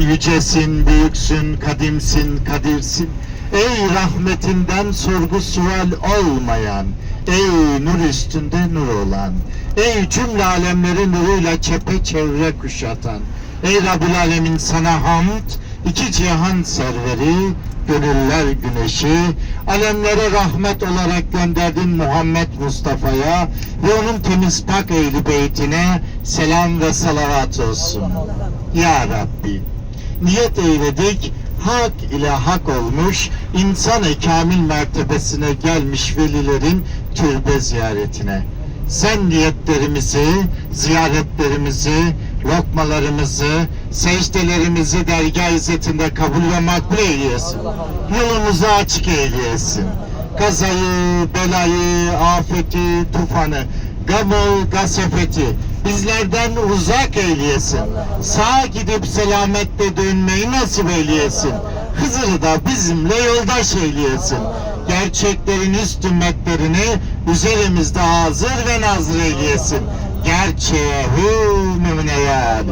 Yücesin, büyüksün, kadimsin, kadirsin. Ey rahmetinden sorgu sual olmayan, ey nur üstünde nur olan, ey cümle alemleri nuruyla çepeçevre kuşatan, ey Rabbül Alemin sana hamd, iki cihan serveri, gönüller güneşi, alemlere rahmet olarak gönderdin Muhammed Mustafa'ya ve onun temiz pak ehli beytine selam ve salavat olsun. Ya Rabbi, niyet eyledik, hak ile hak olmuş, insan-ı kamil mertebesine gelmiş velilerin türbe ziyaretine. Sen niyetlerimizi, ziyaretlerimizi, lokmalarımızı, secdelerimizi dergah izzetinde kabul ve makbul eyleyesin. Yolumuzu açık eyleyesin. Kazayı, belayı, afeti, tufanı, gamı, gasefeti bizlerden uzak eyleyesin. Sağa gidip selametle dönmeyi nasip eyleyesin. Hızır'ı da bizimle yoldaş eyleyesin. Gerçeklerin üst ümmetlerini üzerimizde hazır ve nazır eyleyesin. Gerçeğe hü mümine yani.